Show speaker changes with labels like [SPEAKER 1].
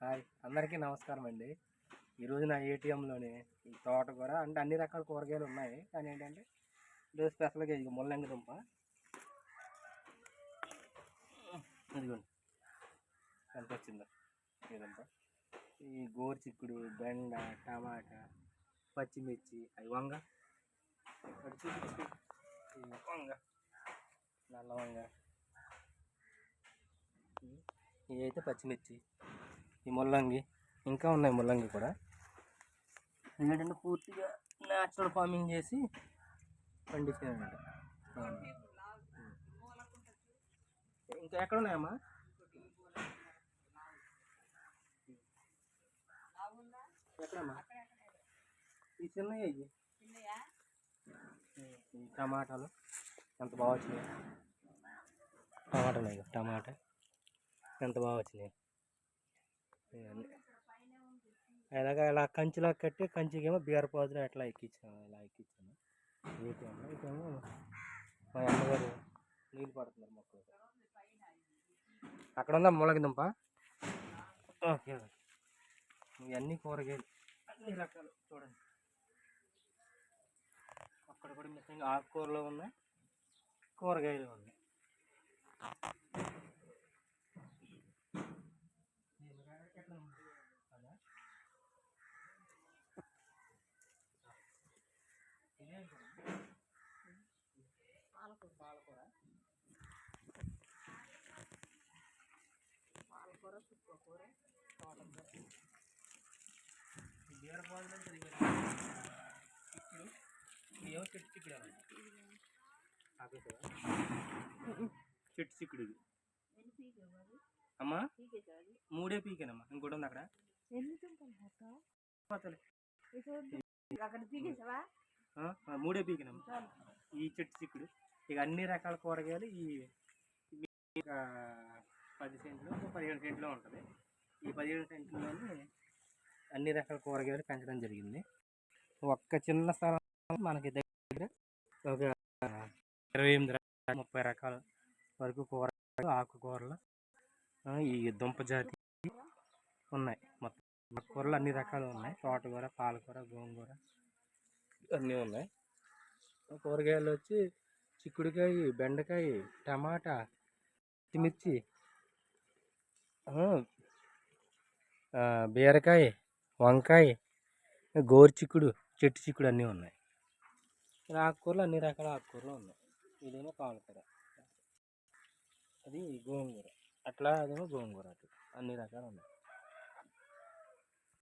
[SPEAKER 1] Hi. అందరికీ నమస్కారం అండి. ఈరోజు నా ఏటీఎంలోని ఈ తోటకూర అంటే అన్ని రకాల కూరగాయలు ఉన్నాయి. కానీ ఏంటంటే ఈరోజు స్పెషల్గా ఇది ముల్లంగి దుంప ఇదిగోండి. ఎంత వచ్చిందో ఈ దుంప ఈ గోరు చిక్కుడు బెండ టమాటా పచ్చిమిర్చి అవి వంగ. పచ్చిమిర్చి వంగ. నల్ల వంగ. ఇవి అయితే పచ్చిమిర్చి. ఈ ముల్లంగి ఇంకా ఉన్నాయి ముల్లంగి కూడా. ఎందుకంటే పూర్తిగా న్యాచురల్ ఫార్మింగ్ చేసి పండించానంట ఇంకా ఎక్కడ ఉన్నాయమ్మా? ఎక్కడమ్మా? ఈ చిన్నవి అయ్యి టమాటాలు. ఎంత బాగా వచ్చినాయి? టమాటాలు టమాటా. ఎంత బాగా వచ్చినాయి? ఇవన్నీ. ఇలాగ ఇలా కంచిలా కట్టి కంచికేమో బీరపాదులు అట్లా ఎక్కించాము ఇలా ఎక్కించాము ఏటీఎం ఇటేమో మా అమ్మగారు నీళ్ళు పడుతున్నారు మొక్కలు. అక్కడ ఉందా ములగ దుంప ఓకే ఇవన్నీ కూరగాయలు అన్ని రకాలు చూడండి. అక్కడ కూడా మిషన్ ఆకుకూరలు ఉన్నాయి కూరగాయలు ఉన్నాయి. పాలకూర పాలకూర పాలకూర చుక్కకూర తోటకూర ఈ బీరపాదులో జరిగే చిక్కుడు ఏమో చెట్టు చిక్కుడు ఆపేసావా చెట్టు చిక్కుడు అమ్మా మూడే పీకేనమ్మా ఇంకోటి ఉంది అక్కడ
[SPEAKER 2] అక్కడ
[SPEAKER 1] తీసేసావా మూడే పీకినమ్మా ఈ చెట్టు చిక్కుడు. ఇక అన్ని రకాల కూరగాయలు ఈ పది సెంట్లు ఒక పదిహేడు సెంట్లో ఉంటుంది. ఈ పదిహేడు సెంట్లోని అన్ని రకాల కూరగాయలు పెంచడం జరిగింది. ఒక్క చిన్న స్థలం మనకి దగ్గర ఒక ఇరవై ఎనిమిది రకాల ముప్పై రకాల వరకు కూరగాయలు ఆకుకూరలు ఈ దుంప జాతి ఉన్నాయి. మొత్తం కూరలు అన్ని రకాలు ఉన్నాయి. తోటకూర పాలకూర గోంగూర అన్నీ ఉన్నాయి. కూరగాయలు వచ్చి చిక్కుడుకాయ బెండకాయ టమాటా పచ్చిమిర్చి బీరకాయ వంకాయ గోరు చిక్కుడు చెట్టు చిక్కుడు అన్నీ ఉన్నాయి. ఆకుకూరలు అన్ని రకాల ఆకుకూరలు ఉన్నాయి. ఇదేమో పాలకూర అది గోంగూర. అట్లా అదేమో గోంగూర అట్లా అన్ని రకాలు ఉన్నాయి.